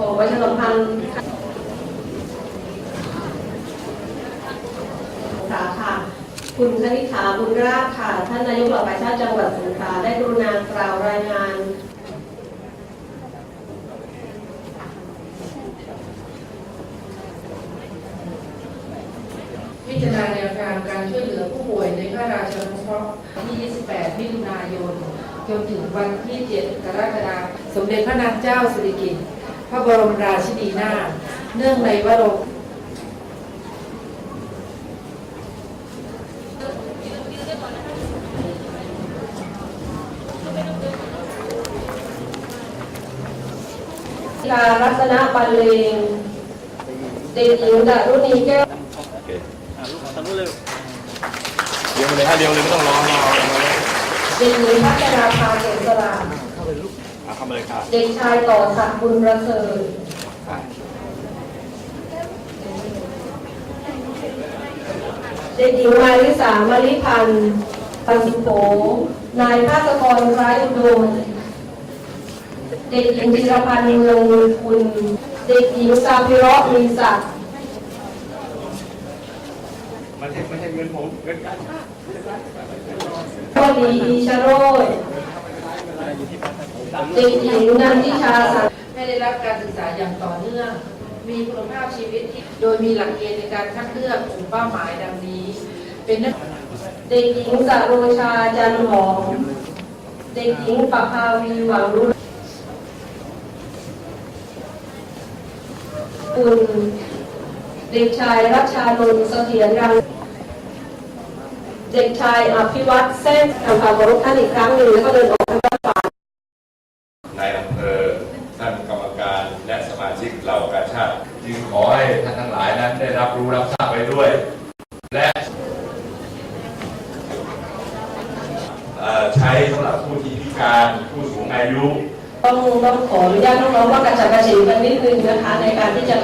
ขอประชาสัมพันธ์สาค่ะ คุณคณิษฐาบุญราชค่ะ ท่านนายกเหล่ากาชาติจังหวัดสงขลาได้กรุณากล่าวรายงานพิจารณาแนวทางการช่วยเหลือผู้ป่วยในพระราชานุเคราะห์ที่ 28 มิถุนายน จนถึงวันที่ 7 กรกฎาคม สมเด็จพระนางเจ้าสิริกิติ์ ระบรมราชินีนาถเนื่องในวโรกลารัตนบรรเลงเด็กหญิงดารุณีแก้วโอเคอะลูกทำนู้นเลยเดี๋ยวมาเลยฮะเดี๋ยวเลยไม่ต้องรอรอรอเด็กหญิงพัชราภาเกษรา เข้าไปลูกอะเข้ามาเลยครับเด็กชายต่อศักดิ์บุญประเสริฐอะเด็กหญิงมาริสามริพันธ์ปันสุโขนายภาสกรคล้ายอุดมเด็กหญิงจิรพันธ์เมืองมูลคุณ เด็กหญิงซาพิเราะห์มีศักดิ์ไม่ใช่ไม่ใช่เงินผมเงินกันวลีอีชโรด เด็กหญิงนันทิชาสังให้ได้รับการศึกษาอย่างต่อเนื่อง มีคุณภาพชีวิตที่โดยมีหลักเกณฑ์ในการคัดเลือกกลุ่มเป้าหมายดังนี้ เป็นเด็กหญิงสโรชาจันหอม เด็กหญิงปภาวีหวังรุ่งคุณเด็กชายรัชชานนท์เสถียรรังเด็กชายอภิวัตเส้นทำความเคารพท่านอีกครั้งหนึ่งแล้วก็เดินออกทางด้านายอำเภอท่านกรรมการ และสมาชิกเหล่ากาชาติจึงขอให้ท่านทั้งหลายนั้นได้รับรู้รับทราบไปด้วย และใช้สำหรับผู้ที่พิการผู้สูงอายุ ต้องต้องขออนุญาตน้องๆว่ากระจัดกระเฉงกันนิดนึงนะคะในการที่จะ